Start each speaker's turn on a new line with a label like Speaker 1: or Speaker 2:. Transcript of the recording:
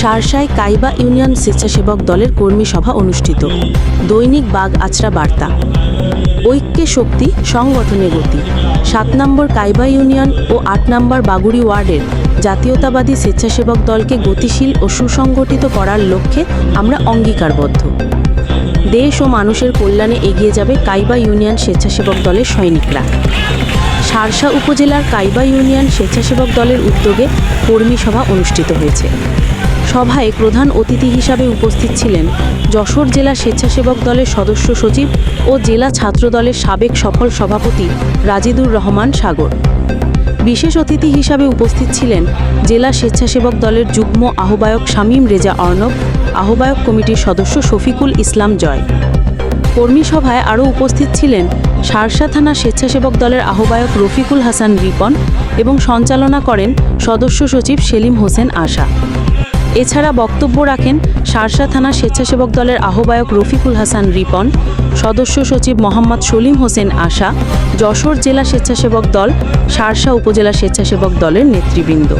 Speaker 1: সারসায় কাইবা union স্বেচ্ছাসেবক দলের কর্মী সভা অনুষ্ঠিত। দৈনিক বাগ আচরা বার্তা। ঐক্যে শক্তি সংগঠনে গতি। সাত নম্বর কাইবা ইউনিয়ন ও আট নম্বর বাগুড়ি ওয়ার্ডের জাতীয়তাবাদী স্বেচ্ছাসেবক দলকে গতিশীল ও সুসংগঠিত করার লক্ষ্যে আমরা অঙ্গীকারবদ্ধ। দেশ ও মানুষের কল্যাণে এগিয়ে যাবে কাইবা ইউনিয়ন স্বেচ্ছাসেবক দলের সৈনিকরা। সারসা উপজেলার কাইবা ইউনিয়ন স্বেচ্ছাসেবক দলের উদ্যোগে কর্মী সভা অনুষ্ঠিত হয়েছে। সভায় প্রধান অতিথি হিসাবে উপস্থিত ছিলেন যশোর জেলা স্বেচ্ছাসেবক দলের সদস্য সচিব ও জেলা ছাত্র দলের সাবেক সফল সভাপতি রাজিদুর রহমান সাগর। বিশেষ অতিথি হিসাবে উপস্থিত ছিলেন জেলা স্বেচ্ছাসেবক দলের যুগ্ম আহ্বায়ক শামীম রেজা অর্ণব, আহ্বায়ক কমিটির সদস্য শফিকুল ইসলাম জয়। কর্মী সভায় আরও উপস্থিত ছিলেন সারসা থানা স্বেচ্ছাসেবক দলের আহ্বায়ক রফিকুল হাসান রিপন এবং সঞ্চালনা করেন সদস্য সচিব সেলিম হোসেন আশা। এছাড়া বক্তব্য রাখেন সারসা থানা স্বেচ্ছাসেবক দলের আহ্বায়ক রফিকুল হাসান রিপন, সদস্য সচিব মোহাম্মদ সলিম হোসেন আশা, যশোর জেলা স্বেচ্ছাসেবক দল, সারসা উপজেলা স্বেচ্ছাসেবক দলের নেতৃবৃন্দ।